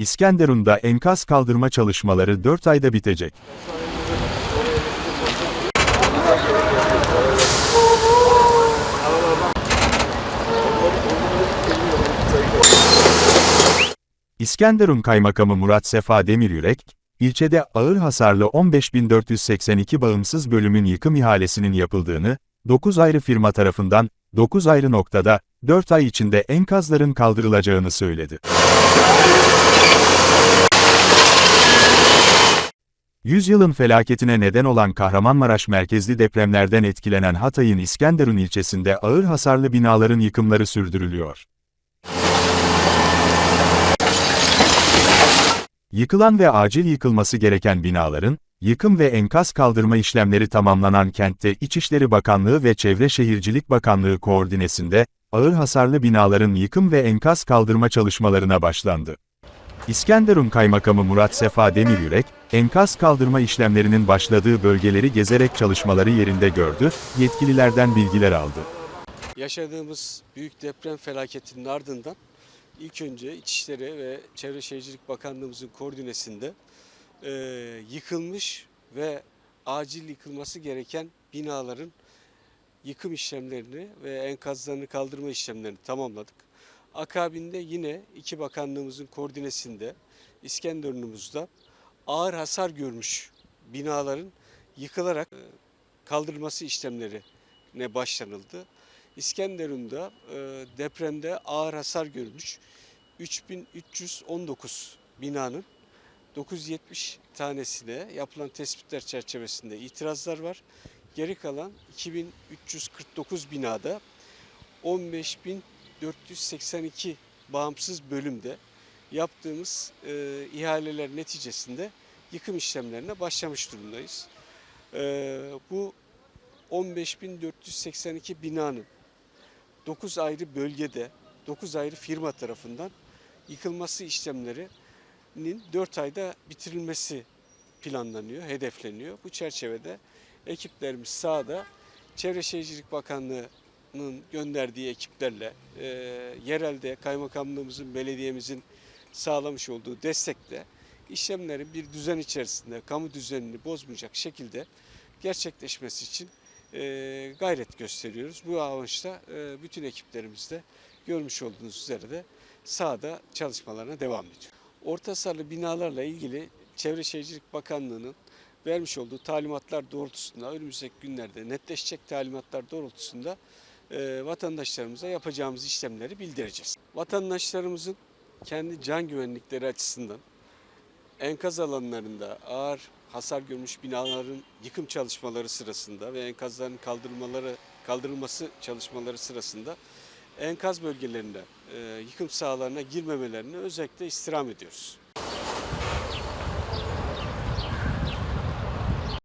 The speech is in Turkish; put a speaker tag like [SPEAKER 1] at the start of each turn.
[SPEAKER 1] İskenderun'da enkaz kaldırma çalışmaları 4 ayda bitecek. İskenderun Kaymakamı Murat Sefa Demiryürek, ilçede ağır hasarlı 15.482 bağımsız bölümün yıkım ihalesinin yapıldığını, 9 ayrı firma tarafından, 9 ayrı noktada, 4 ay içinde enkazların kaldırılacağını söyledi. Yüzyılın felaketine neden olan Kahramanmaraş merkezli depremlerden etkilenen Hatay'ın İskenderun ilçesinde ağır hasarlı binaların yıkımları sürdürülüyor. Yıkılan ve acil yıkılması gereken binaların, yıkım ve enkaz kaldırma işlemleri tamamlanan kentte İçişleri Bakanlığı ve Çevre Şehircilik Bakanlığı koordinesinde, ağır hasarlı binaların yıkım ve enkaz kaldırma çalışmalarına başlandı. İskenderun Kaymakamı Murat Sefa Demiryürek, enkaz kaldırma işlemlerinin başladığı bölgeleri gezerek çalışmaları yerinde gördü, yetkililerden bilgiler aldı.
[SPEAKER 2] Yaşadığımız büyük deprem felaketinin ardından ilk önce İçişleri ve Çevre Şehircilik Bakanlığımızın koordinesinde e, yıkılmış ve acil yıkılması gereken binaların yıkım işlemlerini ve enkazlarını kaldırma işlemlerini tamamladık. Akabinde yine iki bakanlığımızın koordinesinde İskenderun'umuzda ağır hasar görmüş binaların yıkılarak e, kaldırılması işlemlerine başlanıldı. İskenderun'da e, depremde ağır hasar görmüş 3319 binanın 970 tanesine yapılan tespitler çerçevesinde itirazlar var. Geri kalan 2349 binada 15482 bağımsız bölümde yaptığımız e, ihaleler neticesinde yıkım işlemlerine başlamış durumdayız. E, bu 15.482 binanın 9 ayrı bölgede 9 ayrı firma tarafından yıkılması işlemlerinin 4 ayda bitirilmesi planlanıyor, hedefleniyor. Bu çerçevede ekiplerimiz sahada Çevre Şehircilik Bakanlığı'nın gönderdiği ekiplerle e, yerelde kaymakamlığımızın, belediyemizin sağlamış olduğu destekle işlemlerin bir düzen içerisinde kamu düzenini bozmayacak şekilde gerçekleşmesi için e, gayret gösteriyoruz. Bu amaçla e, bütün ekiplerimiz de görmüş olduğunuz üzere de sahada çalışmalarına devam ediyor. Orta hasarlı binalarla ilgili Çevre Şehircilik Bakanlığı'nın vermiş olduğu talimatlar doğrultusunda önümüzdeki günlerde netleşecek talimatlar doğrultusunda e, vatandaşlarımıza yapacağımız işlemleri bildireceğiz. Vatandaşlarımızın kendi can güvenlikleri açısından enkaz alanlarında ağır hasar görmüş binaların yıkım çalışmaları sırasında ve enkazların kaldırılmaları kaldırılması çalışmaları sırasında enkaz bölgelerinde e, yıkım sahalarına girmemelerini özellikle istirham ediyoruz.